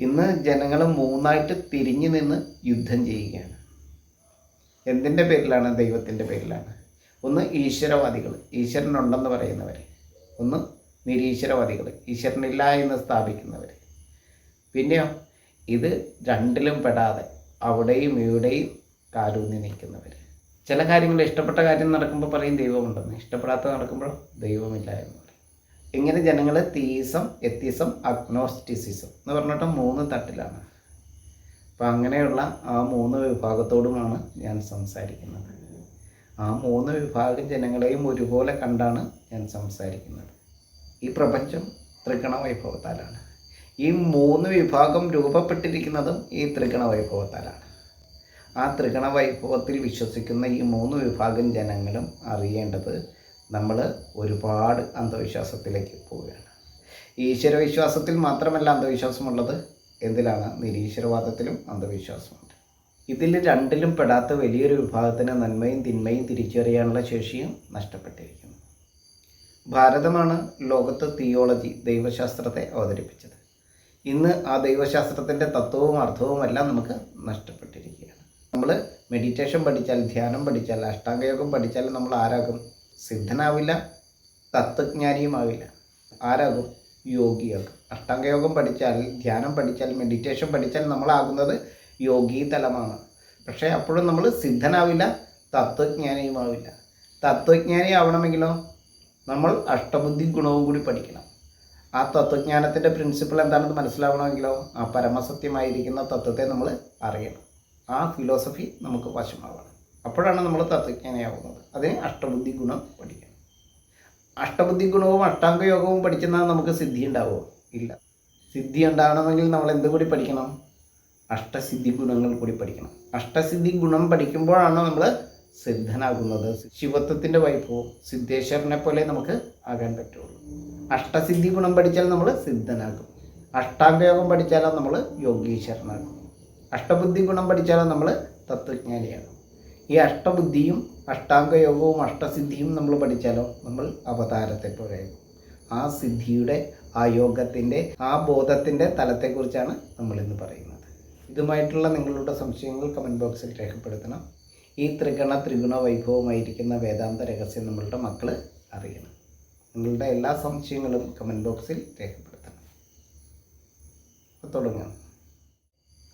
ഇന്ന് ജനങ്ങൾ മൂന്നായിട്ട് തിരിഞ്ഞു നിന്ന് യുദ്ധം ചെയ്യുകയാണ്. എന്തിന്റെ പേരിലാണ്? ദൈവത്തിന്റെ പേരിലാണ്. ഒന്ന് ഈശ്വരവാദികൾ ഈശ്വരനുണ്ടെന്ന് പറയുന്നവർ ഒന്ന് നിരീശ്വരവാദികൾ ഈശ്വരനില്ല എന്ന് സ്ഥാപിക്കുന്നവർ പിന്നെയോ ഇത് രണ്ടിലും പെടാതെ അവിടെയും ഇവിടെയും കാലൂന്നി നിൽക്കുന്നവർ ചില കാര്യങ്ങൾ ഇഷ്ടപ്പെട്ട കാര്യം നടക്കുമ്പോൾ പറയും ദൈവമുണ്ടെന്ന്. ഇഷ്ടപ്പെടാത്ത നടക്കുമ്പോൾ ദൈവമില്ല എന്ന് ഇങ്ങനെ ജനങ്ങൾ തീസം എത്തിസം അഗ്നോസ്റ്റിസിസം എന്ന് പറഞ്ഞിട്ട് മൂന്ന് തട്ടിലാണ്. അപ്പം അങ്ങനെയുള്ള ആ മൂന്ന് വിഭാഗത്തോടുമാണ് ഞാൻ സംസാരിക്കുന്നത്. ആ മൂന്ന് വിഭാഗം ജനങ്ങളെയും ഒരുപോലെ കണ്ടാണ് ഞാൻ സംസാരിക്കുന്നത്. ഈ പ്രപഞ്ചം ത്രികണ വൈഭവത്താലാണ് ഈ മൂന്ന് വിഭാഗം രൂപപ്പെട്ടിരിക്കുന്നതും ഈ ത്രികണ വൈഭവത്താലാണ് ആ ത്രികണ വൈഭവത്തിൽ വിശ്വസിക്കുന്ന ഈ മൂന്ന് വിഭാഗം ജനങ്ങളും അറിയേണ്ടത് നമ്മൾ ഒരുപാട് അന്ധവിശ്വാസത്തിലേക്ക് പോവുകയാണ്. ഈശ്വരവിശ്വാസത്തിൽ മാത്രമല്ല അന്ധവിശ്വാസമുള്ളത്. എന്തിലാണ്? നിരീശ്വരവാദത്തിലും അന്ധവിശ്വാസമുണ്ട്. ഇതിൽ രണ്ടിലും പെടാത്ത വലിയൊരു വിഭാഗത്തിന് നന്മയും തിന്മയും തിരിച്ചറിയാനുള്ള ശേഷിയും നഷ്ടപ്പെട്ടിരിക്കുന്നു. ഭാരതമാണ് ലോകത്ത് തിയോളജി ദൈവശാസ്ത്രത്തെ അവതരിപ്പിച്ചത്. ഇന്ന് ആ ദൈവശാസ്ത്രത്തിന്റെ തത്വവും അർത്ഥവും എല്ലാം നമുക്ക് നഷ്ടപ്പെട്ടിരിക്കുകയാണ്. നമ്മൾ മെഡിറ്റേഷൻ പഠിച്ചാൽ ധ്യാനം പഠിച്ചാൽ അഷ്ടാംഗയോഗം പഠിച്ചാൽ നമ്മൾ ആരാകും? സിദ്ധനാവില്ല തത്വജ്ഞാനിയുമാവില്ല. ആരാകും? യോഗിയാകും അഷ്ടാംഗയോഗം പഠിച്ചാൽ ധ്യാനം പഠിച്ചാൽ മെഡിറ്റേഷൻ പഠിച്ചാൽ നമ്മളാകുന്നത് യോഗി തലമാണ് പക്ഷേ അപ്പോഴും നമ്മൾ സിദ്ധനാവില്ല തത്വജ്ഞാനിയുമാവില്ല. തത്വജ്ഞാനി ആവണമെങ്കിലോ നമ്മൾ അഷ്ടബുദ്ധി ഗുണവും കൂടി പഠിക്കണം. ആ തത്വജ്ഞാനത്തിന്റെ പ്രിൻസിപ്പിൾ എന്താണെന്ന് മനസ്സിലാവണമെങ്കിലോ ആ പരമസത്യമായിരിക്കുന്ന തത്വത്തെ നമ്മൾ അറിയണം. ആ ഫിലോസഫി നമുക്ക് വശമാവണം. അപ്പോഴാണ് നമ്മൾ തത്വജ്ഞാനിയാവുന്നത്. അതിന് അഷ്ടബുദ്ധി ഗുണം പഠിക്കണം അഷ്ടബുദ്ധി ഗുണവും അഷ്ടാംഗ യോഗവും നമുക്ക് സിദ്ധി ഉണ്ടാവുമോ ഇല്ല. സിദ്ധി ഉണ്ടാകണമെങ്കിൽ നമ്മൾ എന്ത് കൂടി പഠിക്കണം? അഷ്ടസിദ്ധി ഗുണങ്ങൾ കൂടി പഠിക്കണം. അഷ്ടസിദ്ധി ഗുണം പഠിക്കുമ്പോഴാണ് നമ്മൾ സിദ്ധനാകുന്നത്. ശിവത്വത്തിന്റെ വൈഭവം സിദ്ധേശ്വരനെ പോലെ നമുക്ക് ആകാൻ പറ്റുള്ളൂ. അഷ്ടസിദ്ധി ഗുണം പഠിച്ചാൽ നമ്മൾ സിദ്ധനാകും. അഷ്ടാംഗയോഗം പഠിച്ചാലും നമ്മൾ യോഗീശ്വരനാകും. അഷ്ടബുദ്ധി ഗുണം പഠിച്ചാലും നമ്മൾ തത്വജ്ഞാനിയാകും. ഈ അഷ്ടബുദ്ധിയും അഷ്ടാംഗയോഗവും അഷ്ടസിദ്ധിയും നമ്മൾ പഠിച്ചാലോ? നമ്മൾ അവതാരത്തെ പോലെയാകും ആ സിദ്ധിയുടെ ആ യോഗത്തിന്റെ ആ ബോധത്തിന്റെ തലത്തെക്കുറിച്ചാണ് നമ്മളിന്ന് പറയുന്നത്. ഇതുമായിട്ടുള്ള നിങ്ങളുടെ സംശയങ്ങൾ കമന്റ് ബോക്സിൽ രേഖപ്പെടുത്തണം. ഈ ത്രിഗണ ത്രിഗുണ വൈഭവമായിരിക്കുന്ന വേദാന്ത രഹസ്യം നമ്മളുടെ മക്കൾ അറിയണം. നിങ്ങളുടെ എല്ലാ സംശയങ്ങളും കമന്റ് ബോക്സിൽ രേഖപ്പെടുത്തണം. തുടങ്ങാം.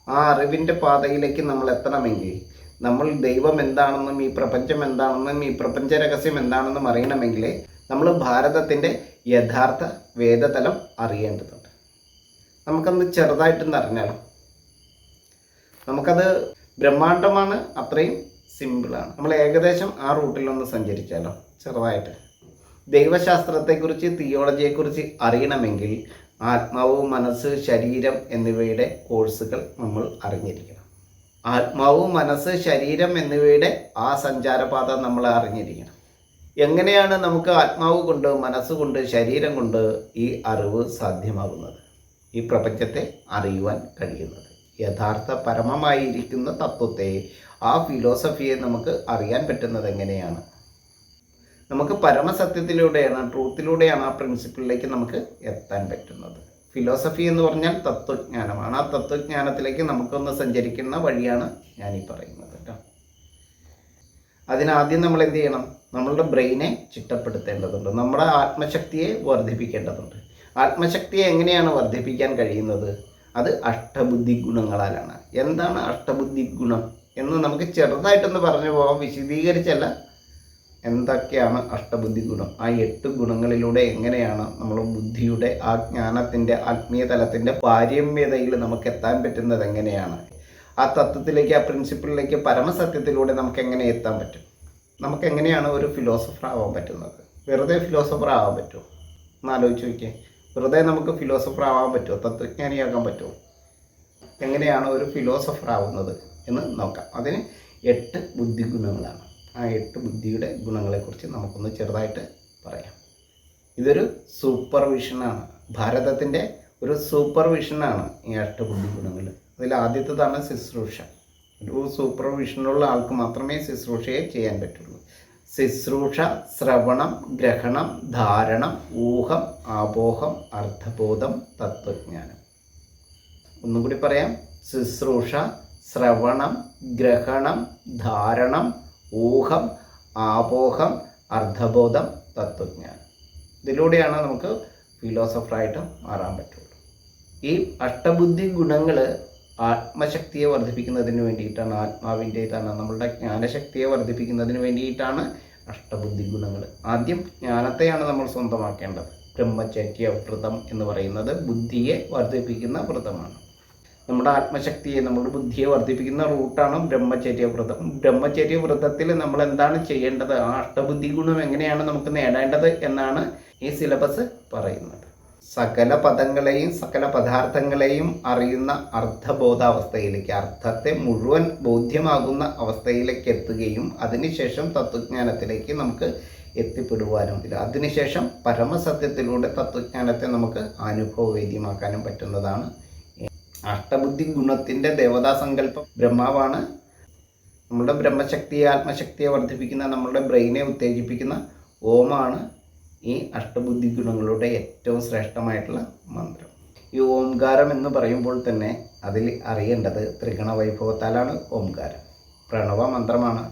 ആ അറിവിന്റെ പാതയിലേക്ക് നമ്മൾ എത്തണമെങ്കിൽ നമ്മൾ ദൈവം എന്താണെന്നും ഈ പ്രപഞ്ചം എന്താണെന്നും ഈ പ്രപഞ്ച രഹസ്യം എന്താണെന്നും അറിയണമെങ്കിൽ നമ്മൾ ഭാരതത്തിന്റെ യഥാർത്ഥ വേദതലം അറിയേണ്ടതുണ്ട്. നമുക്കന്ന് ചെറുതായിട്ടൊന്ന് അറിഞ്ഞാലോ? നമുക്കത് ബ്രഹ്മാണ്ടമാണ് അത്രയും സിമ്പിളാണ്. നമ്മൾ ഏകദേശം ആ റൂട്ടിലൊന്ന് സഞ്ചരിച്ചാലോ? ചെറുതായിട്ട്. ദൈവശാസ്ത്രത്തെക്കുറിച്ച് തിയോളജിയെക്കുറിച്ച് അറിയണമെങ്കിൽ ആത്മാവ് മനസ്സ് ശരീരം എന്നിവയുടെ കോഴ്സുകൾ നമ്മൾ അറിഞ്ഞിരിക്കണം. ആത്മാവ് മനസ്സ് ശരീരം എന്നിവയുടെ ആ സഞ്ചാരപാത നമ്മൾ അറിഞ്ഞിരിക്കണം. എങ്ങനെയാണ് നമുക്ക് ആത്മാവ് കൊണ്ട് മനസ്സുകൊണ്ട് ശരീരം കൊണ്ട് ഈ അറിവ് സാധ്യമാകുന്നത്? ഈ പ്രപഞ്ചത്തെ അറിയുവാൻ കഴിയുന്നത്. യഥാർത്ഥ പരമമായിരിക്കുന്ന തത്വത്തെ ആ ഫിലോസഫിയെ നമുക്ക് അറിയാൻ പറ്റുന്നത് എങ്ങനെയാണ്? നമുക്ക് പരമസത്യത്തിലൂടെയാണ് ട്രൂത്തിലൂടെയാണ് ആ പ്രിൻസിപ്പിളിലേക്ക് നമുക്ക് എത്താൻ പറ്റുന്നത്. ഫിലോസഫി എന്ന് പറഞ്ഞാൽ തത്വജ്ഞാനമാണ്. ആ തത്വജ്ഞാനത്തിലേക്ക് നമുക്കൊന്ന് സഞ്ചരിക്കുന്ന വഴിയാണ് ഞാൻ ഈ പറയുന്നത് കേട്ടോ. അതിനാദ്യം നമ്മൾ എന്ത് ചെയ്യണം? നമ്മളുടെ ബ്രെയിനെ ചിട്ടപ്പെടുത്തേണ്ടതുണ്ട്. നമ്മുടെ ആത്മശക്തിയെ വർദ്ധിപ്പിക്കേണ്ടതുണ്ട്. ആത്മശക്തിയെ എങ്ങനെയാണ് വർദ്ധിപ്പിക്കാൻ കഴിയുന്നത്? അത് അഷ്ടബുദ്ധി ഗുണങ്ങളാലാണ്. എന്താണ് അഷ്ടബുദ്ധി ഗുണം എന്ന് നമുക്ക് ചെറുതായിട്ടൊന്ന് പറഞ്ഞു പോകാം. വിശദീകരിച്ചല്ല. എന്തൊക്കെയാണ് അഷ്ടബുദ്ധി ഗുണം ആ എട്ട് ഗുണങ്ങളിലൂടെ എങ്ങനെയാണ് നമ്മൾ ബുദ്ധിയുടെ ആ ജ്ഞാനത്തിന്റെ ആത്മീയ തലത്തിന്റെ പാരമ്യതയിൽ നമുക്ക് എത്താൻ പറ്റുന്നത് എങ്ങനെയാണ്? ആ തത്വത്തിലേക്ക് ആ പ്രിൻസിപ്പിളിലേക്ക് പരമസത്യത്തിലൂടെ നമുക്ക് എങ്ങനെ എത്താൻ പറ്റും? നമുക്ക് എങ്ങനെയാണ് ഒരു ഫിലോസഫർ ആവാൻ പറ്റുന്നത്? വെറുതെ ഫിലോസഫർ ആവാൻ പറ്റുമോ? ഒന്ന് ആലോചിച്ച് നോക്കിയേ. വെറുതെ നമുക്ക് ഫിലോസഫർ ആവാൻ പറ്റുമോ? തത്വജ്ഞാനിയാകാൻ പറ്റുമോ? എങ്ങനെയാണ് ഒരു ഫിലോസഫർ ആവുന്നത് എന്ന് നോക്കാം. അതിന് എട്ട് ബുദ്ധി ഗുണങ്ങളാണ് ആ എട്ട് ബുദ്ധിയുടെ ഗുണങ്ങളെക്കുറിച്ച് നമുക്കൊന്ന് ചെറുതായിട്ട് പറയാം. ഇതൊരു സൂപ്പർവിഷനാണ് ഭാരതത്തിന്റെ ഒരു സൂപ്പർവിഷനാണ് ഈ എട്ട് ബുദ്ധി ഗുണങ്ങൾ അതിൽ ആദ്യത്തേതാണ് ശുശ്രൂഷ. ഒരു സൂപ്പർവിഷനുള്ള ആൾക്ക് മാത്രമേ ശുശ്രൂഷയെ ചെയ്യാൻ പറ്റുള്ളൂ. ശുശ്രൂഷ ശ്രവണം ഗ്രഹണം ധാരണം ഊഹം ആപോഹം അർത്ഥബോധം തത്വജ്ഞാനം. ഒന്നുകൂടി പറയാം. ശുശ്രൂഷ ശ്രവണം ഗ്രഹണം ധാരണം ഊഹം ആപോഹം അർദ്ധബോധം തത്വജ്ഞാനം. ഇതിലൂടെയാണ് നമുക്ക് ഫിലോസഫറായിട്ട് മാറാൻ പറ്റുള്ളൂ. ഈ അഷ്ടബുദ്ധി ഗുണങ്ങൾ ആത്മശക്തിയെ വർദ്ധിപ്പിക്കുന്നതിന് വേണ്ടിയിട്ടാണ് ആത്മാവിന്റെ തന്നെ നമ്മളുടെ ജ്ഞാനശക്തിയെ വർദ്ധിപ്പിക്കുന്നതിന് വേണ്ടിയിട്ടാണ് അഷ്ടബുദ്ധി ഗുണങ്ങൾ ആദ്യം ജ്ഞാനത്തെയാണ് നമ്മൾ സ്വന്തമാക്കേണ്ടത്. ബ്രഹ്മചര്യ വ്രതം എന്ന് പറയുന്നത് ബുദ്ധിയെ വർദ്ധിപ്പിക്കുന്ന വ്രതമാണ്. നമ്മുടെ ആത്മശക്തിയെ നമ്മുടെ ബുദ്ധിയെ വർദ്ധിപ്പിക്കുന്ന റൂട്ടാണ് ബ്രഹ്മചര്യ വ്രതം ബ്രഹ്മചര്യ വ്രതത്തിൽ നമ്മൾ എന്താണ് ചെയ്യേണ്ടത്? ആ അഷ്ടബുദ്ധി ഗുണം എങ്ങനെയാണ് നമുക്ക് നേടേണ്ടത് എന്നാണ് ഈ സിലബസ് പറയുന്നത്. സകല പദങ്ങളെയും സകല പദാർത്ഥങ്ങളെയും അറിയുന്ന അർത്ഥബോധാവസ്ഥയിലേക്ക് അർത്ഥത്തെ മുഴുവൻ ബോധ്യമാകുന്ന അവസ്ഥയിലേക്ക് എത്തുകയും അതിനുശേഷം തത്വജ്ഞാനത്തിലേക്ക് നമുക്ക് എത്തിപ്പെടുവാനും അതിനുശേഷം പരമസത്യത്തിലൂടെ തത്വജ്ഞാനത്തെ നമുക്ക് അനുഭവവേദ്യമാക്കാനും പറ്റുന്നതാണ് അഷ്ടബുദ്ധി ഗുണത്തിന്റെ ദേവതാ സങ്കല്പം ബ്രഹ്മാവാണ്. നമ്മുടെ ബ്രഹ്മശക്തിയെ ആത്മശക്തിയെ വർദ്ധിപ്പിക്കുന്ന നമ്മുടെ ബ്രെയിനെ ഉത്തേജിപ്പിക്കുന്ന ഓമാണ് ഈ അഷ്ടബുദ്ധി ഗുണങ്ങളുടെ ഏറ്റവും ശ്രേഷ്ഠമായിട്ടുള്ള മന്ത്രം. ഈ ഓംകാരം എന്ന് പറയുമ്പോൾ തന്നെ അതിൽ അറിയേണ്ടത് ത്രിഗണ വൈഭവത്താലാണ് ഓംകാരം. പ്രണവ മന്ത്രമാണ്.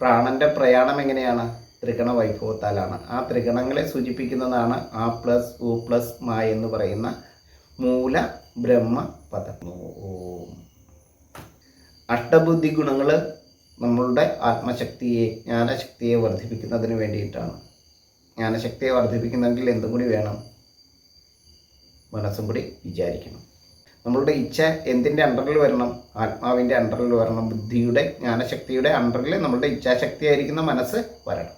പ്രാണന്റെ പ്രയാണം എങ്ങനെയാണ്? ത്രിഗണ വൈഭവത്താലാണ്. ആ ത്രിഗണങ്ങളെ സൂചിപ്പിക്കുന്നതാണ് ആ പ്ലസ് ഉ പ്ലസ് മ എന്ന് പറയുന്ന മൂല ബ്രഹ്മ പദം. ഓം അഷ്ടബുദ്ധി ഗുണങ്ങൾ നമ്മളുടെ ആത്മശക്തിയെ ജ്ഞാനശക്തിയെ വർദ്ധിപ്പിക്കുന്നതിന് വേണ്ടിയിട്ടാണ്. ജ്ഞാനശക്തിയെ വർദ്ധിപ്പിക്കുന്നെങ്കിൽ എന്തും കൂടി വേണം? മനസ്സും കൂടി വിചാരിക്കണം. നമ്മളുടെ ഇച്ഛ എന്തിന്റെ അണ്ടറിൽ വരണം? ആത്മാവിന്റെ അണ്ടറിൽ വരണം. ബുദ്ധിയുടെ ജ്ഞാനശക്തിയുടെ അണ്ടറിൽ നമ്മളുടെ ഇച്ഛാശക്തിയായിരിക്കുന്ന മനസ്സ് വരണം.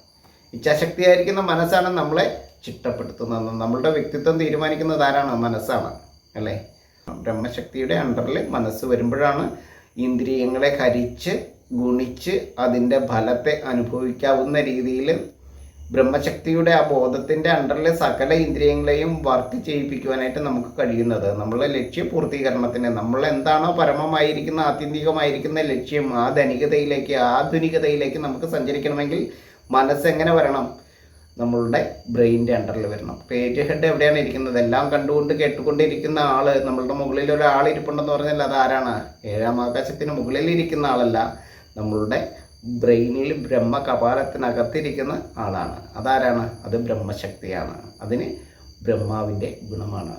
ഇച്ഛാശക്തിയായിരിക്കുന്ന മനസ്സാണ് നമ്മളെ ചിട്ടപ്പെടുത്തുന്നത് നമ്മളുടെ വ്യക്തിത്വം തീരുമാനിക്കുന്നത് ആരാണ്? മനസ്സാണ് അല്ലേ? ബ്രഹ്മശക്തിയുടെ അണ്ടറിൽ മനസ്സ് വരുമ്പോഴാണ് ഇന്ദ്രിയങ്ങളെ ഹരിച്ച് ഗുണിച്ച് അതിന്റെ ഫലത്തെ അനുഭവിക്കാവുന്ന രീതിയിൽ ബ്രഹ്മശക്തിയുടെ ആ ബോധത്തിന്റെ അണ്ടറിൽ സകല ഇന്ദ്രിയങ്ങളെയും വർക്ക് ചെയ്യിപ്പിക്കുവാനായിട്ട് നമുക്ക് കഴിയുന്നത്. നമ്മളെ ലക്ഷ്യപൂർത്തീകരണത്തിന് നമ്മൾ എന്താണോ പരമമായിരിക്കുന്ന ആത്യന്തികമായിരിക്കുന്ന ലക്ഷ്യം ആ ധനികതയിലേക്ക് ആധുനികതയിലേക്ക് നമുക്ക് സഞ്ചരിക്കണമെങ്കിൽ മനസ്സെങ്ങനെ വരണം? നമ്മളുടെ ബ്രെയിന്റെ അണ്ടറിൽ വരണം. പേജ് ഹെഡ് എവിടെയാണ് ഇരിക്കുന്നത്? എല്ലാം കണ്ടുകൊണ്ട് കേട്ടുകൊണ്ടിരിക്കുന്ന ആൾ നമ്മളുടെ മുകളിൽ ഒരാൾ ഇരിപ്പുണ്ടെന്ന് പറഞ്ഞാൽ അത് ആരാണ്? ഏഴാം ആകാശത്തിന് മുകളിൽ ഇരിക്കുന്ന ആളല്ല. നമ്മളുടെ ബ്രെയിനിൽ ബ്രഹ്മ കപാലത്തിനകത്തിരിക്കുന്ന ആളാണ്. അതാരാണ്? അത് ബ്രഹ്മശക്തിയാണ്. അതിന് ബ്രഹ്മാവിന്റെ ഗുണമാണ്.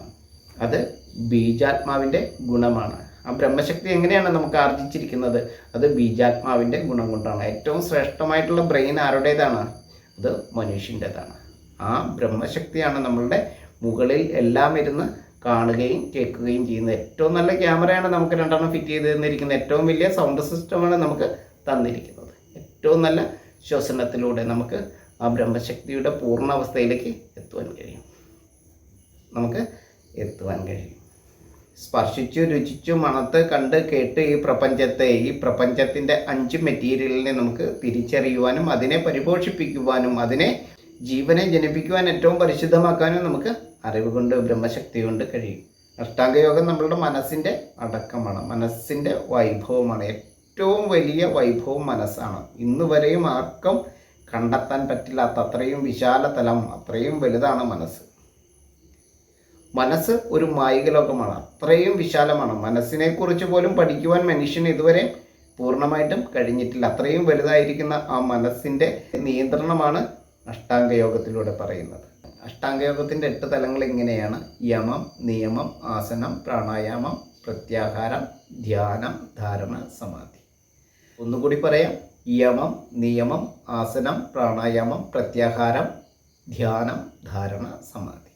അത് ബീജാത്മാവിന്റെ ഗുണമാണ്. ആ ബ്രഹ്മശക്തി എങ്ങനെയാണ് നമുക്ക് ആർജിച്ചിരിക്കുന്നത്? അത് ബീജാത്മാവിന്റെ ഗുണം കൊണ്ടാണ്. ഏറ്റവും ശ്രേഷ്ഠമായിട്ടുള്ള ബ്രെയിൻ ആരുടേതാണ്? അത് മനുഷ്യന്റെതാണ്. ആ ബ്രഹ്മശക്തിയാണ് നമ്മളുടെ മുകളിൽ എല്ലാം ഇരുന്ന് കാണുകയും കേൾക്കുകയും ചെയ്യുന്നത് ഏറ്റവും നല്ല ക്യാമറയാണ് നമുക്ക് രണ്ടെണ്ണം ഫിറ്റ് ചെയ്ത് തന്നിരിക്കുന്നത്. ഏറ്റവും വലിയ സൗണ്ട് സിസ്റ്റമാണ് നമുക്ക് തന്നിരിക്കുന്നത്. ഏറ്റവും നല്ല ശ്വസനത്തിലൂടെ നമുക്ക് ആ ബ്രഹ്മശക്തിയുടെ പൂർണ അവസ്ഥയിലേക്ക് എത്തുവാൻ കഴിയും. നമുക്ക് എത്തുവാൻ കഴിയും. സ്പർശിച്ചു രുചിച്ചു മണത്ത് കണ്ട് കേട്ട് ഈ പ്രപഞ്ചത്തെ ഈ പ്രപഞ്ചത്തിന്റെ അഞ്ച് മെറ്റീരിയലിനെ നമുക്ക് തിരിച്ചറിയുവാനും അതിനെ പരിപോഷിപ്പിക്കുവാനും അതിനെ ജീവനെ ജനിപ്പിക്കുവാൻ ഏറ്റവും പരിശുദ്ധമാക്കാനും നമുക്ക് അറിവ് കൊണ്ട് ബ്രഹ്മശക്തി കൊണ്ട് കഴിയും. അഷ്ടാംഗയോഗം നമ്മളുടെ മനസ്സിന്റെ അടക്കമാണ്. മനസ്സിന്റെ വൈഭവമാണ്. ഏറ്റവും വലിയ വൈഭവം മനസ്സാണ്. ഇന്ന് വരെയും ആർക്കും കണ്ടെത്താൻ പറ്റില്ലാത്ത അത്രയും വിശാല തലം അത്രയും വലുതാണ് മനസ്സ്. മനസ്സ് ഒരു മായിക ലോകമാണ്. അത്രയും വിശാലമാണ്. മനസ്സിനെക്കുറിച്ച് പോലും പഠിക്കുവാൻ മനുഷ്യന് ഇതുവരെ പൂർണമായിട്ടും കഴിഞ്ഞിട്ടില്ല. അത്രയും വലുതായിരിക്കുന്ന ആ മനസ്സിന്റെ നിയന്ത്രണമാണ് അഷ്ടാംഗയോഗത്തിലൂടെ പറയുന്നത്. അഷ്ടാംഗയോഗത്തിന്റെ എട്ട് തലങ്ങൾ ഇങ്ങനെയാണ്. യമം നിയമം ആസനം പ്രാണായാമം പ്രത്യാഹാരം ധ്യാനം ധാരണ സമാധി. ഒന്നുകൂടി പറയാം. യമം നിയമം ആസനം പ്രാണായാമം പ്രത്യാഹാരം ധ്യാനം ധാരണ സമാധി.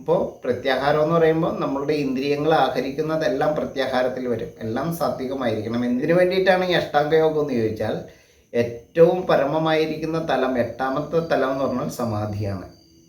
അപ്പോൾ പ്രത്യാഹാരം എന്ന് പറയുമ്പോൾ നമ്മളുടെ ഇന്ദ്രിയങ്ങൾ ആഹരിക്കുന്നതെല്ലാം പ്രത്യാഹാരത്തിൽ വരും. എല്ലാം സാത്വികമായിരിക്കണം. എന്തിനു വേണ്ടിയിട്ടാണ് ഈ അഷ്ടാംഗയോഗം എന്ന് ചോദിച്ചാൽ ഏറ്റവും പരമമായിരിക്കുന്ന തലം എട്ടാമത്തെ തലം എന്ന് പറഞ്ഞാൽ സമാധിയാണ്.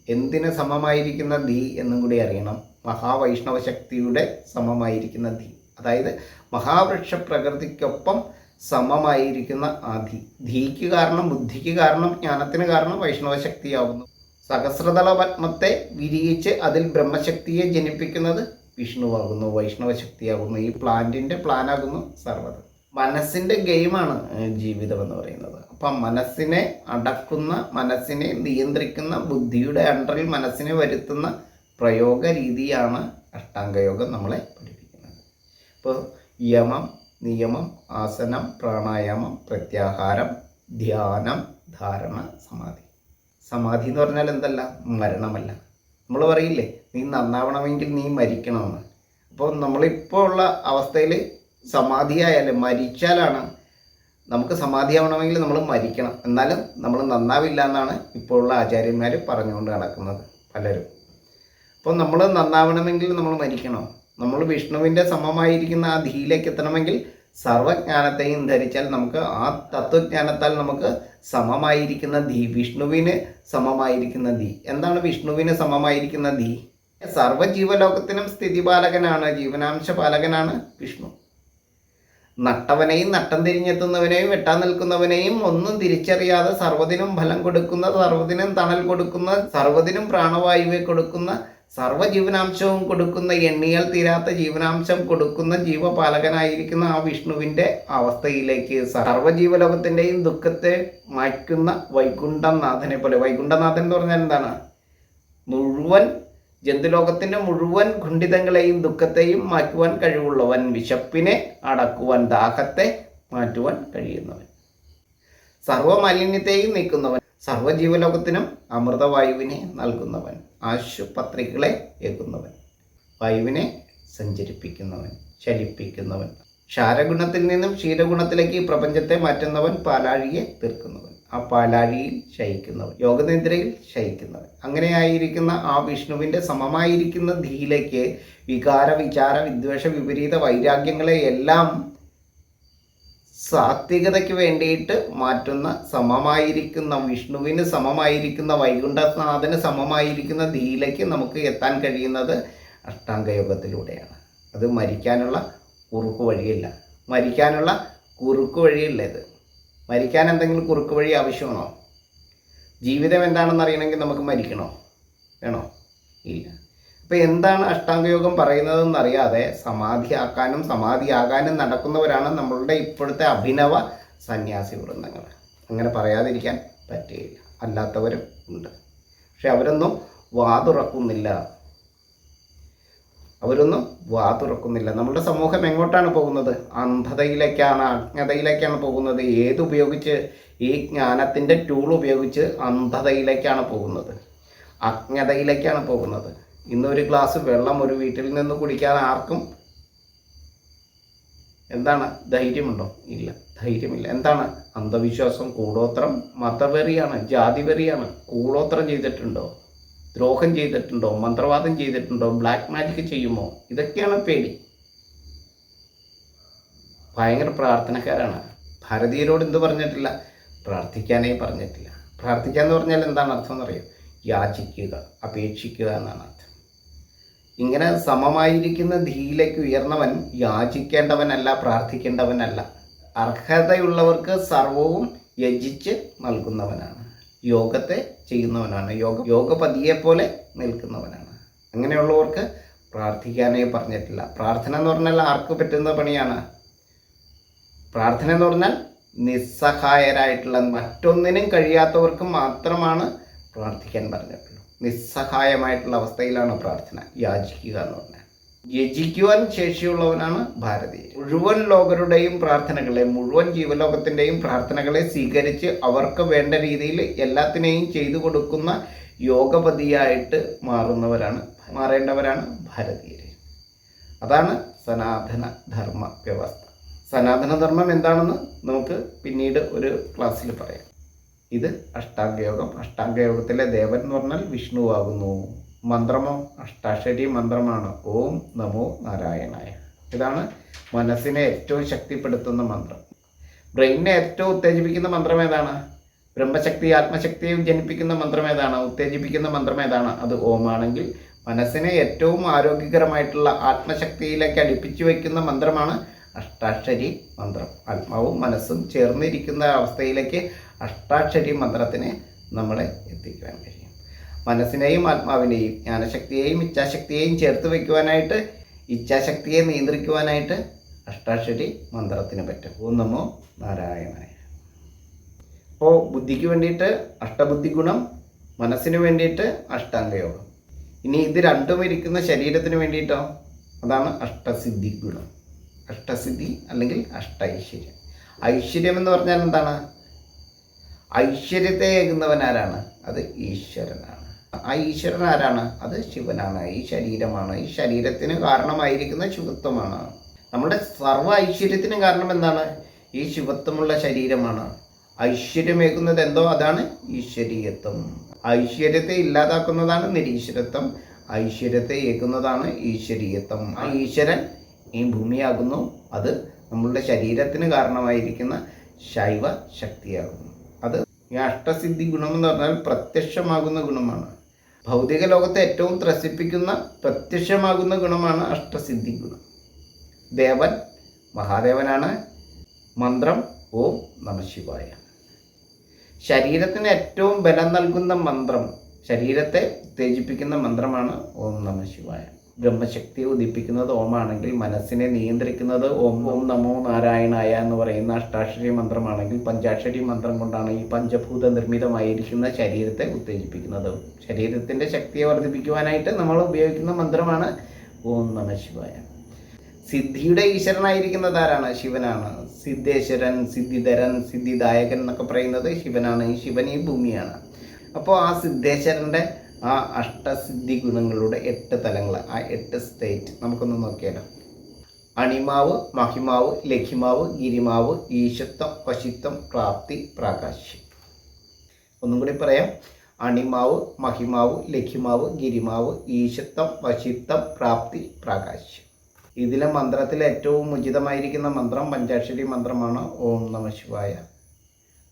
എന്തിന് സമമായിരിക്കുന്ന ധി എന്നും കൂടി അറിയണം. മഹാവൈഷ്ണവ ശക്തിയുടെ സമമായിരിക്കുന്ന ധി അതായത് മഹാവൃക്ഷ പ്രകൃതിക്കൊപ്പം സമമായിരിക്കുന്ന ആ ധീ ധീക്ക് കാരണം ബുദ്ധിക്ക് കാരണം ജ്ഞാനത്തിന് കാരണം വൈഷ്ണവ ശക്തിയാവുന്നു. സഹസ്രതല പത്മത്തെ വിരിയിച്ച് അതിൽ ബ്രഹ്മശക്തിയെ ജനിപ്പിക്കുന്നത് വിഷ്ണുവാകുന്നു വൈഷ്ണവ ശക്തിയാകുന്നു ഈ പ്ലാന്റിന്റെ പ്ലാനാകുന്നു സർവത്. മനസ്സിന്റെ ഗെയിമാണ് ജീവിതം എന്ന് പറയുന്നത്. അപ്പം മനസ്സിനെ അടക്കുന്ന മനസ്സിനെ നിയന്ത്രിക്കുന്ന ബുദ്ധിയുടെ അണ്ടറിൽ മനസ്സിനെ വരുത്തുന്ന പ്രയോഗ രീതിയാണ് അഷ്ടാംഗയോഗം നമ്മളെ പഠിപ്പിക്കുന്നത്. ഇപ്പോൾ യമം നിയമം ആസനം പ്രാണായാമം പ്രത്യാഹാരം ധ്യാനം ധാരണ സമാധി. സമാധി എന്ന് പറഞ്ഞാൽ എന്തല്ല? മരണമല്ല. നമ്മൾ പറയില്ലേ നീ നന്നാവണമെങ്കിൽ നീ മരിക്കണമെന്ന്. അപ്പോൾ നമ്മളിപ്പോൾ ഉള്ള അവസ്ഥയിൽ സമാധിയായാലും മരിച്ചാലാണ് നമുക്ക് സമാധിയാവണമെങ്കിൽ നമ്മൾ മരിക്കണം. എന്നാലും നമ്മൾ നന്നാവില്ല എന്നാണ് ഇപ്പോഴുള്ള ആചാര്യന്മാർ പറഞ്ഞുകൊണ്ട് നടക്കുന്നത് പലരും. അപ്പോൾ നമ്മൾ നന്നാവണമെങ്കിൽ നമ്മൾ മരിക്കണം. നമ്മൾ വിഷ്ണുവിന്റെ സമമായിരിക്കുന്ന ആ ധീയിലേക്ക് എത്തണമെങ്കിൽ സർവജ്ഞാനത്തെയും ധരിച്ചാൽ നമുക്ക് ആ തത്വജ്ഞാനത്താൽ നമുക്ക് സമമായിരിക്കുന്ന ധീ വിഷ്ണുവിന് സമമായിരിക്കുന്ന ധീ എന്താണ് വിഷ്ണുവിന് സമമായിരിക്കുന്ന ധീ സർവജീവലോകത്തിനും സ്ഥിതിപാലകനാണ് ജീവനാംശ പാലകനാണ് വിഷ്ണു. നട്ടവനെയും നട്ടം തിരിഞ്ഞെത്തുന്നവനെയും വെട്ടാൻ നിൽക്കുന്നവനെയും ഒന്നും തിരിച്ചറിയാതെ സർവതിനും ഫലം കൊടുക്കുന്ന സർവതിനും തണൽ കൊടുക്കുന്ന സർവതിനും പ്രാണവായുവെ കൊടുക്കുന്ന സർവജീവനാംശവും കൊടുക്കുന്ന എണ്ണിയാൽ തീരാത്ത ജീവനാംശം കൊടുക്കുന്ന ജീവപാലകനായിരിക്കുന്ന ആ വിഷ്ണുവിന്റെ അവസ്ഥയിലേക്ക് സർവജീവലോകത്തിന്റെയും ദുഃഖത്തെ മായ്ക്കുന്ന വൈകുണ്ഠനാഥനെ പോലെ. വൈകുണ്ഠനാഥൻ എന്ന് പറഞ്ഞാൽ എന്താണ്? മുഴുവൻ ജന്തുലോകത്തിന്റെ മുഴുവൻ ഖണ്ഡിതങ്ങളെയും ദുഃഖത്തെയും മാറ്റുവാൻ കഴിവുള്ളവൻ വിശപ്പിനെ അടക്കുവാൻ ദാഹത്തെ മാറ്റുവാൻ കഴിയുന്നവൻ. സർവമാലിന്യത്തെയും നീക്കുന്നവൻ. സർവജീവലോകത്തിനും അമൃതവായുവിനെ നൽകുന്നവൻ ആശുപത്രികളെ ഏകുന്നവൻ വായുവിനെ സഞ്ചരിപ്പിക്കുന്നവൻ ചലിപ്പിക്കുന്നവൻ ക്ഷാരഗുണത്തിൽ നിന്നും ക്ഷീരഗുണത്തിലേക്ക് ഈ പ്രപഞ്ചത്തെ മാറ്റുന്നവൻ പാലാഴിയെ തീർക്കുന്നവൻ. ആ പാലാഴിയിൽ ശയിക്കുന്നവൻ യോഗനിദ്രയിൽ ശയിക്കുന്നവൻ. അങ്ങനെയായിരിക്കുന്ന ആ വിഷ്ണുവിന്റെ സമമായിരിക്കുന്ന ധീയിലേക്ക് വികാര വിചാര വിദ്വേഷ വിപരീത വൈരാഗ്യങ്ങളെ എല്ലാം സാത്വികതയ്ക്ക് വേണ്ടിയിട്ട് മാറ്റുന്ന സമമായിരിക്കുന്ന വിഷ്ണുവിന് സമമായിരിക്കുന്ന വൈകുണ്ഠനാഥന് സമമായിരിക്കുന്ന ധീലയ്ക്ക് നമുക്ക് എത്താൻ കഴിയുന്നത് അഷ്ടാംഗയോഗത്തിലൂടെയാണ്. അത് മരിക്കാനുള്ള കുറുക്ക് വഴിയില്ല. മരിക്കാനുള്ള കുറുക്ക് വഴിയില്ല ഇത്. മരിക്കാൻ എന്തെങ്കിലും കുറുക്ക് വഴി ആവശ്യമാണോ? ജീവിതം എന്താണെന്ന് അറിയണമെങ്കിൽ നമുക്ക് മരിക്കണോ? വേണോ? ഇല്ല. അപ്പോൾ എന്താണ് അഷ്ടാംഗയോഗം പറയുന്നതെന്ന് അറിയാതെ സമാധിയാക്കാനും സമാധിയാകാനും നടക്കുന്നവരാണ് നമ്മളുടെ ഇപ്പോഴത്തെ അഭിനവ സന്യാസി വൃന്ദങ്ങൾ. അങ്ങനെ പറയാതിരിക്കാൻ പറ്റുകയില്ല അല്ലാത്തവരും ഉണ്ട്. പക്ഷെ അവരൊന്നും വാതുറക്കുന്നില്ല. അവരൊന്നും വാതുറക്കുന്നില്ല. നമ്മുടെ സമൂഹം എങ്ങോട്ടാണ് പോകുന്നത്? അന്ധതയിലേക്കാണ് അജ്ഞതയിലേക്കാണ് പോകുന്നത്. ഏതുപയോഗിച്ച് ഈ ജ്ഞാനത്തിന്റെ ടൂൾ ഉപയോഗിച്ച് അന്ധതയിലേക്കാണ് പോകുന്നത്? അജ്ഞതയിലേക്കാണ് പോകുന്നത്. ഇന്നൊരു ഗ്ലാസ് വെള്ളം ഒരു വീട്ടിൽ നിന്ന് കുടിക്കാൻ ആർക്കും എന്താണ് ധൈര്യമുണ്ടോ? ഇല്ല ധൈര്യമില്ല. എന്താണ് അന്ധവിശ്വാസം? കൂടോത്രം മതവെറിയാണ് ജാതിവെറിയാണ്. കൂടോത്രം ചെയ്തിട്ടുണ്ടോ? ദ്രോഹം ചെയ്തിട്ടുണ്ടോ? മന്ത്രവാദം ചെയ്തിട്ടുണ്ടോ? ബ്ലാക്ക് മാജിക് ചെയ്യുമോ? ഇതൊക്കെയാണ് പേടി. ഭയങ്കര പ്രാർത്ഥനക്കാരാണ്. ഭാരതീയരോട് എന്ത് പറഞ്ഞിട്ടില്ല? പ്രാർത്ഥിക്കാനേ പറഞ്ഞിട്ടില്ല. പ്രാർത്ഥിക്കുക എന്ന് പറഞ്ഞാൽ എന്താണ് അർത്ഥം എന്നറിയോ? യാചിക്കുക അപേക്ഷിക്കുക എന്നാണ് അർത്ഥം. ഇങ്ങനെ സമമായിരിക്കുന്ന ധീയിലേക്ക് ഉയർന്നവൻ യാചിക്കേണ്ടവനല്ല പ്രാർത്ഥിക്കേണ്ടവനല്ല. അർഹതയുള്ളവർക്ക് സർവവും യജിച്ച് നൽകുന്നവനാണ്. യോഗത്തെ ചെയ്യുന്നവനാണ്. യോഗ യോഗപതിയെ പോലെ നിൽക്കുന്നവനാണ്. അങ്ങനെയുള്ളവർക്ക് പ്രാർത്ഥിക്കാനേ പറഞ്ഞിട്ടില്ല. പ്രാർത്ഥന എന്ന് പറഞ്ഞാൽ ആർക്ക് പറ്റുന്ന പണിയാണ്? പ്രാർത്ഥന എന്ന് പറഞ്ഞാൽ നിസ്സഹായരായിട്ടുള്ള മറ്റൊന്നിനും കഴിയാത്തവർക്ക് മാത്രമാണ് പ്രാർത്ഥിക്കാൻ പറഞ്ഞിട്ടുള്ളൂ നിസ്സഹായമായിട്ടുള്ള അവസ്ഥയിലാണ് പ്രാർത്ഥന. യാചിക്കുക എന്ന് പറഞ്ഞാൽ. യജിക്കുവാൻ ശേഷിയുള്ളവനാണ് ഭാരതി മുഴുവൻ ലോകരുടെയും പ്രാർത്ഥനകളെ മുഴുവൻ ജീവലോകത്തിന്റെയും പ്രാർത്ഥനകളെ സ്വീകരിച്ച് അവർക്ക് വേണ്ട രീതിയിൽ എല്ലാത്തിനെയും ചെയ്തു കൊടുക്കുന്ന യോഗപതിയായിട്ട് മാറുന്നവരാണ് മാറേണ്ടവരാണ് ഭാരതീയർ. അതാണ് സനാതന ധർമ്മ വ്യവസ്ഥ. സനാതനധർമ്മം എന്താണെന്ന് നമുക്ക് പിന്നീട് ഒരു ക്ലാസ്സിൽ പറയാം. ഇത് അഷ്ടാംഗയോഗം. അഷ്ടാംഗയോഗത്തിലെ ദേവൻ എന്ന് പറഞ്ഞാൽ വിഷ്ണുവാകുന്നു മന്ത്രമോ? അഷ്ടാക്ഷരി മന്ത്രമാണ്. ഓം നമോ നാരായണായ. ഇതാണ് മനസ്സിനെ ഏറ്റവും ശക്തിപ്പെടുത്തുന്ന മന്ത്രം. ബ്രെയിനിനെ ഏറ്റവും ഉത്തേജിപ്പിക്കുന്ന മന്ത്രം ഏതാണ്? ബ്രഹ്മശക്തി ആത്മശക്തിയും ജനിപ്പിക്കുന്ന മന്ത്രം ഏതാണ്? ഉത്തേജിപ്പിക്കുന്ന മന്ത്രം ഏതാണ്? അത് ഓമാണെങ്കിൽ മനസ്സിനെ ഏറ്റവും ആരോഗ്യകരമായിട്ടുള്ള ആത്മശക്തിയിലേക്ക് അടുപ്പിച്ചു വയ്ക്കുന്ന മന്ത്രമാണ് അഷ്ടാക്ഷരി മന്ത്രം. ആത്മാവും മനസ്സും ചേർന്നിരിക്കുന്ന അവസ്ഥയിലേക്ക് അഷ്ടാക്ഷരി മന്ത്രത്തിന് നമ്മളെ എത്തിക്കാൻ കഴിയും. മനസ്സിനെയും ആത്മാവിനെയും ജ്ഞാനശക്തിയെയും ഇച്ഛാശക്തിയെയും ചേർത്ത് വയ്ക്കുവാനായിട്ട് ഇച്ഛാശക്തിയെ നിയന്ത്രിക്കുവാനായിട്ട് അഷ്ടാക്ഷരി മന്ത്രത്തിന് പറ്റും. ഓം നമോ നാരായണായ. അപ്പോൾ ബുദ്ധിക്ക് വേണ്ടിയിട്ട് അഷ്ടബുദ്ധി ഗുണം മനസ്സിന് വേണ്ടിയിട്ട് അഷ്ടാംഗയോഗം. ഇനി ഇത് രണ്ടും ഇരിക്കുന്ന ശരീരത്തിന് വേണ്ടിയിട്ടോ? അതാണ് അഷ്ടസിദ്ധി ഗുണം അഷ്ടസിദ്ധി അല്ലെങ്കിൽ അഷ്ട ഐശ്വര്യം ഐശ്വര്യം എന്ന് പറഞ്ഞാൽ എന്താണ്? ഐശ്വര്യത്തെ ഏകുന്നവൻ ആരാണ് അത് ഈശ്വരനാണ്. ആ ഈശ്വരൻ ആരാണ് അത് ശിവനാണ്. ഈ ശരീരമാണ്. ഈ ശരീരത്തിന് കാരണമായിരിക്കുന്ന ശിവത്വമാണ്. നമ്മുടെ സർവ ഐശ്വര്യത്തിന് കാരണം എന്താണ്? ഈ ശിവത്വമുള്ള ശരീരമാണ്. ഐശ്വര്യമേക്കുന്നത് എന്തോ അതാണ് ഈശ്വരീയത്വം. ഐശ്വര്യത്തെ ഇല്ലാതാക്കുന്നതാണ് നിരീശ്വരത്വം. ഐശ്വര്യത്തെ ഏകുന്നതാണ് ഈശ്വരീയത്വം. ആ ഈശ്വരൻ ഈ ഭൂമിയാകുന്നു. അത് നമ്മളുടെ ശരീരത്തിന് കാരണമായിരിക്കുന്ന ശൈവ ശക്തിയാകുന്നു. ഈ അഷ്ടസിദ്ധി ഗുണം എന്ന് പറഞ്ഞാൽ പ്രത്യക്ഷമാകുന്ന ഗുണമാണ്. ഭൗതിക ലോകത്തെ ഏറ്റവും ത്രസിപ്പിക്കുന്ന പ്രത്യക്ഷമാകുന്ന ഗുണമാണ് അഷ്ടസിദ്ധി ഗുണം. ദേവൻ മഹാദേവനാണ്. മന്ത്രം ഓം നമശിവായ ശരീരത്തിന് ഏറ്റവും ബലം നൽകുന്ന മന്ത്രം ശരീരത്തെ ഉത്തേജിപ്പിക്കുന്ന മന്ത്രമാണ് ഓം നമശിവായ ബ്രഹ്മശക്തിയെ ഉദിപ്പിക്കുന്നത് ഓമാണെങ്കിൽ മനസ്സിനെ നിയന്ത്രിക്കുന്നത് ഓം ഓം നമോ നാരായണായ എന്ന് പറയുന്ന അഷ്ടാക്ഷരി മന്ത്രമാണെങ്കിൽ പഞ്ചാക്ഷരി മന്ത്രം കൊണ്ടാണ് ഈ പഞ്ചഭൂത നിർമ്മിതമായിരിക്കുന്ന ശരീരത്തെ ഉത്തേജിപ്പിക്കുന്നത്. ശരീരത്തിന്റെ ശക്തിയെ വർദ്ധിപ്പിക്കുവാനായിട്ട് നമ്മൾ ഉപയോഗിക്കുന്ന മന്ത്രമാണ് ഓം നമ ശിവായ. സിദ്ധിയുടെ ഈശ്വരനായിരിക്കുന്നത് ആരാണ്? ശിവനാണ്. സിദ്ധേശ്വരൻ സിദ്ധിധരൻ സിദ്ധിദായകൻ എന്നൊക്കെ പറയുന്നത് ശിവനാണ്. ഈ ശിവൻ ഈ ഭൂമിയാണ്. അപ്പോൾ ആ സിദ്ധേശ്വരന്റെ ആ അഷ്ടസിദ്ധി ഗുണങ്ങളുടെ എട്ട് തലങ്ങൾ ആ എട്ട് സ്റ്റേറ്റ് നമുക്കൊന്ന് നോക്കിയാലോ. അണിമാവ് മഹിമാവ് ലഘിമാവ് ഗിരിമാവ് ഈശത്വം വശിത്വം പ്രാപ്തി പ്രാകാശ്യം. ഒന്നും കൂടി പറയാം. അണിമാവ് മഹിമാവ് ലഘിമാവ് ഗിരിമാവ് ഈശത്വം വശിത്വം പ്രാപ്തി പ്രാകാശ്യം. ഇതിലെ മന്ത്രത്തിൽ ഏറ്റവും ഉചിതമായിരിക്കുന്ന മന്ത്രം പഞ്ചാക്ഷരി മന്ത്രമാണ് ഓം നമ ശിവായ.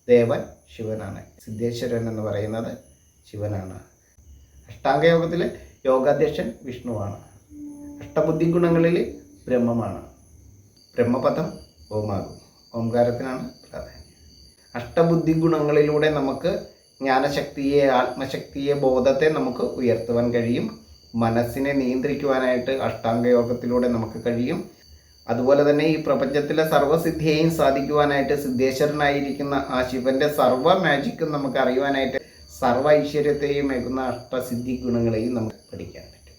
ദേവൻ ശിവനാണ്. സിദ്ധേശ്വരൻ എന്ന് പറയുന്നത് ശിവനാണ്. അഷ്ടാംഗയോഗത്തിൽ യോഗാധ്യക്ഷൻ വിഷ്ണുവാണ്. അഷ്ടബുദ്ധി ഗുണങ്ങളിൽ ബ്രഹ്മമാണ്. ബ്രഹ്മപദം ഓമാകും. ഓംകാരത്തിനാണ് പ്രാധാന്യം. അഷ്ടബുദ്ധി ഗുണങ്ങളിലൂടെ നമുക്ക് ജ്ഞാനശക്തിയെ ആത്മശക്തിയെ ബോധത്തെ നമുക്ക് ഉയർത്തുവാൻ കഴിയും. മനസ്സിനെ നിയന്ത്രിക്കുവാനായിട്ട് അഷ്ടാംഗ യോഗത്തിലൂടെ നമുക്ക് കഴിയും. അതുപോലെ തന്നെ ഈ പ്രപഞ്ചത്തിലെ സർവസിദ്ധിയെയും സാധിക്കുവാനായിട്ട് സിദ്ധേശ്വരനായിരിക്കുന്ന ആ ശിവന്റെ സർവ മാജിക്കും നമുക്ക് അറിയുവാനായിട്ട് സർവ ഐശ്വര്യത്തെയും ഏകുന്ന അഷ്ടസിദ്ധി ഗുണങ്ങളെയും നമുക്ക് പഠിക്കാൻ പറ്റും.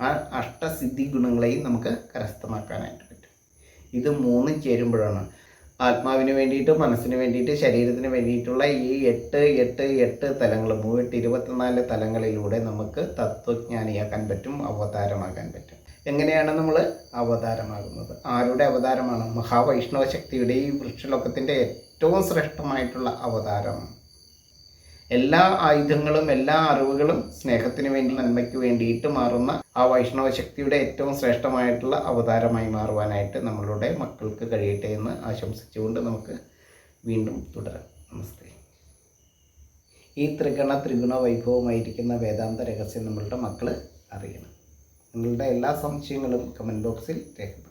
ആ അഷ്ടസിദ്ധി ഗുണങ്ങളെയും നമുക്ക് കരസ്ഥമാക്കാനായിട്ട് പറ്റും. ഇത് മൂന്നും ചേരുമ്പോഴാണ് ആത്മാവിന് വേണ്ടിയിട്ട് മനസ്സിന് വേണ്ടിയിട്ട് ശരീരത്തിന് വേണ്ടിയിട്ടുള്ള ഈ എട്ട് എട്ട് എട്ട് തലങ്ങൾ മൂവെട്ട് ഇരുപത്തിനാല് തലങ്ങളിലൂടെ നമുക്ക് തത്വജ്ഞാനിയാക്കാൻ പറ്റും അവതാരമാക്കാൻ പറ്റും. എങ്ങനെയാണ് നമ്മൾ അവതാരമാകുന്നത്? ആരുടെ അവതാരമാണ്? മഹാവൈഷ്ണവ ശക്തിയുടെ ഈ വൃക്ഷലോകത്തിന്റെ ഏറ്റവും ശ്രേഷ്ഠമായിട്ടുള്ള അവതാരം എല്ലാ ആയുധങ്ങളും എല്ലാ അറിവുകളും സ്നേഹത്തിന് വേണ്ടി നന്മയ്ക്ക് വേണ്ടിയിട്ട് മാറുന്ന ആ വൈഷ്ണവ ശക്തിയുടെ ഏറ്റവും ശ്രേഷ്ഠമായിട്ടുള്ള അവതാരമായി മാറുവാനായിട്ട് നമ്മളുടെ മക്കൾക്ക് കഴിയട്ടെ എന്ന് ആശംസിച്ചുകൊണ്ട് നമുക്ക് വീണ്ടും തുടരാം. നമസ്തേ. ഈ ത്രിഗണ ത്രിഗുണ വൈഭവമായിരിക്കുന്ന വേദാന്ത രഹസ്യം നമ്മളുടെ മക്കൾ അറിയണം. നിങ്ങളുടെ എല്ലാ സംശയങ്ങളും കമന്റ് ബോക്സിൽ രേഖപ്പെടുത്തും